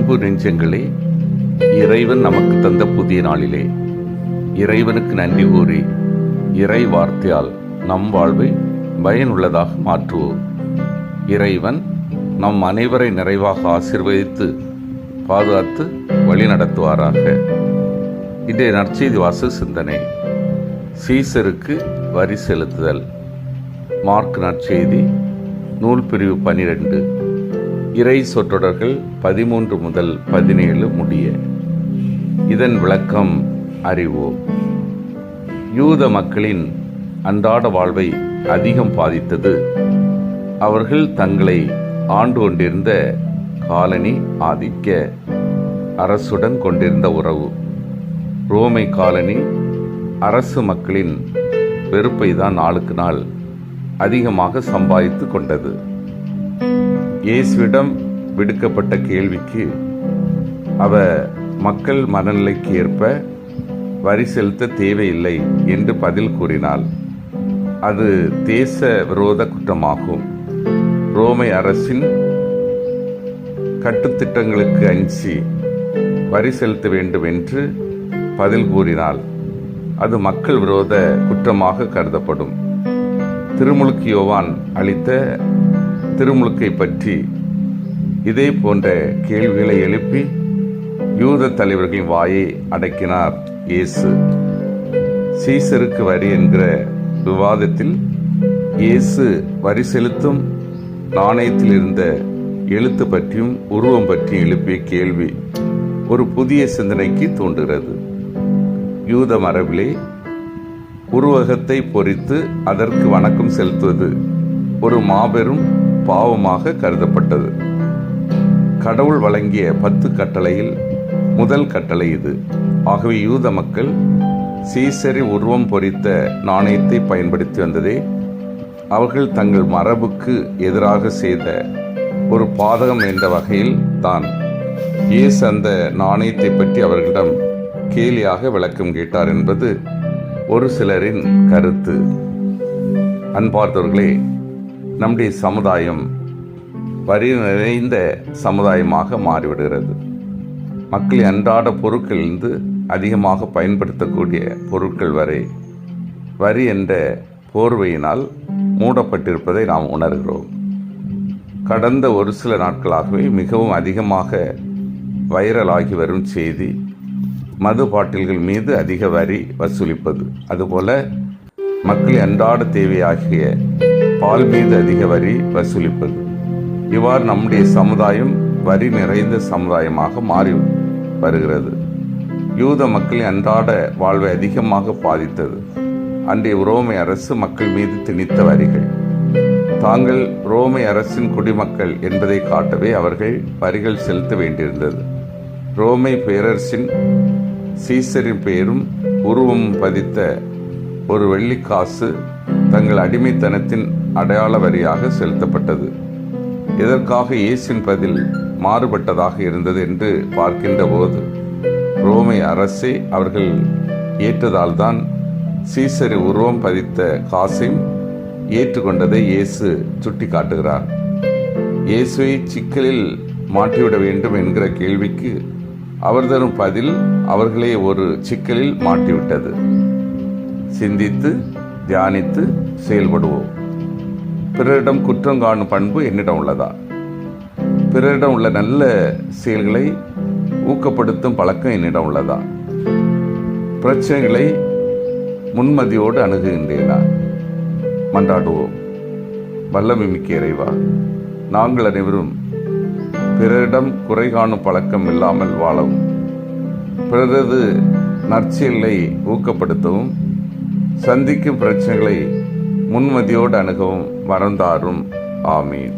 அன்பு நெஞ்சங்களே இறைவன் நமக்கு தந்த புதிய நாளிலே. இறைவனுக்கு நன்றி கூறி இறை வார்த்தையால் நம் வாழ்வை பயனுள்ளதாக மாற்றுவோம். இறைவன் நம் அனைவரை நிறைவாக ஆசிர்வதித்து பாதுகாத்து வழிநடத்துவாராக. இன்றைய நற்செய்தி வாச சிந்தனை. சீசருக்கு வரி செலுத்துதல். மார்க் நற்செய்தி நூல் பிரிவு பனிரெண்டு. இறை சொற்றொடர்கள் பதிமூன்று முதல் பதினேழு முடிய. இதன் விளக்கம் அறிவோம். யூத மக்களின் அன்றாட வாழ்வை அதிகம் பாதித்தது. அவர்கள் தங்களை ஆண்டு கொண்டிருந்த காலனி ஆதிக்க அரசுடன் கொண்டிருந்த உறவு. ரோமை காலனி அரசு மக்களின் வெறுப்பை தான் நாளுக்கு நாள் அதிகமாக சம்பாதித்து கொண்டது. இயேசுவிடம் விடுக்கப்பட்ட கேள்விக்கு அவர் மக்கள் மனநிலைக்கு ஏற்ப வரி செலுத்த தேவையில்லை என்று பதில் கூறினாள். அது தேச விரோத குற்றமாகும். ரோமை அரசின் கட்டுத்திட்டங்களுக்கு அஞ்சி வரி செலுத்த வேண்டும் என்று பதில் கூறினாள். அது மக்கள் விரோத குற்றமாக கருதப்படும். திருமுழுக்கு யோவான் அளித்த திருமுழுக்கை பற்றி இதே போன்ற கேள்விகளை எழுப்பி யூத தலைவர்களின் வாயை அடக்கினார் இயேசு. சீசருக்கு வரி என்கிற விவாதத்தில் இயேசு வரி செலுத்தும் நாணயத்தில் இருந்த எழுத்து பற்றியும் உருவம் பற்றியும் எழுப்பிய கேள்வி ஒரு புதிய சிந்தனைக்கு தூண்டுகிறது யூத மரபிலே உருவகத்தை பொறித்து அதற்கு வணக்கம் செலுத்துவது ஒரு மாபெரும் பாவமாக கருதப்பட்டது. கடவுள் வழங்கிய பத்து கட்டளையில் முதல் கட்டளை இது. ஆகவே யூத மக்கள் சீசரி உருவம் பொறித்த நாணயத்தை பயன்படுத்தி வந்ததே அவர்கள் தங்கள் மரபுக்கு எதிராக செய்த ஒரு பாதகம் என்ற வகையில் தான். இயேசு அந்த நாணயத்தை பற்றி அவர்களிடம் கேலியாக விளக்கம் கேட்டார் என்பது ஒரு சிலரின் கருத்து. அன்பார்ந்தவர்களே நம்முடைய சமுதாயம் வரி நிறைந்த சமுதாயமாக மாறிவிடுகிறது. மக்கள் அன்றாட பொருட்களிலிருந்து அதிகமாக பயன்படுத்தக்கூடிய பொருட்கள் வரை வரி என்ற போர்வையினால் மூடப்பட்டிருப்பதை நாம் உணர்கிறோம். கடந்த ஒரு சில நாட்களாகவே மிகவும் அதிகமாக வைரலாகி வரும் செய்தி மது பாட்டில்கள் மீது அதிக வரி வசூலிப்பது. அதுபோல மக்கள் அன்றாட தேவையாகிய பால் மீது அதிக வரி வசூலிப்பது. இவ்வாறு நம்முடைய சமுதாயம் வரி நிறைந்த சமுதாயமாக மாறி வருகிறது. யூத மக்களின் அன்றாட வாழ்வை அதிகமாக பாதித்தது. அன்றைய உரோமை அரசு மக்கள் மீது திணித்த வரிகள். தாங்கள் ரோமை அரசின் குடிமக்கள் என்பதை காட்டவே அவர்கள் வரிகள் செலுத்த வேண்டியிருந்தது. ரோமை பேரரசின் சீசரின் பெயரும் உருவமும் பதித்த ஒரு வெள்ளிக்காசு தங்கள் அடிமைத்தனத்தின் அடையாள வரியாக செலுத்தப்பட்டது. இதற்காக இயேசின் பதில் மாறுபட்டதாக இருந்தது என்று பார்க்கின்ற போது ரோமை அரசே அவர்கள் ஏற்றதால்தான் சீசரி உருவம் பதித்த காசையும் ஏற்றுக்கொண்டதை இயேசு சுட்டி காட்டுகிறார் இயேசுவை சிக்கலில் மாற்றிவிட வேண்டும் என்கிற கேள்விக்கு அவர் தரும் பதில் அவர்களே ஒரு சிக்கலில் மாட்டிவிட்டது. சிந்தித்து தியானித்து செயல்படுவோம். பிறரிடம் குற்றம் காணும் பண்பு என்னிடம் உள்ளதா? பிறரிடம் உள்ள நல்ல செயல்களை ஊக்கப்படுத்தும் பழக்கம் என்னிடம் உள்ளதா? பிரச்சனைகளை முன்மதியோடு அணுகுகின்றேனா? மன்றாடுவோம். வல்லமை மிக்க இறைவா நாங்கள் அனைவரும் பிறரிடம் குறை காணும் பழக்கம் இல்லாமல் வாழவும் பிறரது நற்செயலை ஊக்கப்படுத்தவும் சந்திக்கும் பிரச்சனைகளை முன்மதியோடு அணுகவும் மறந்தாரும் ஆமீன்.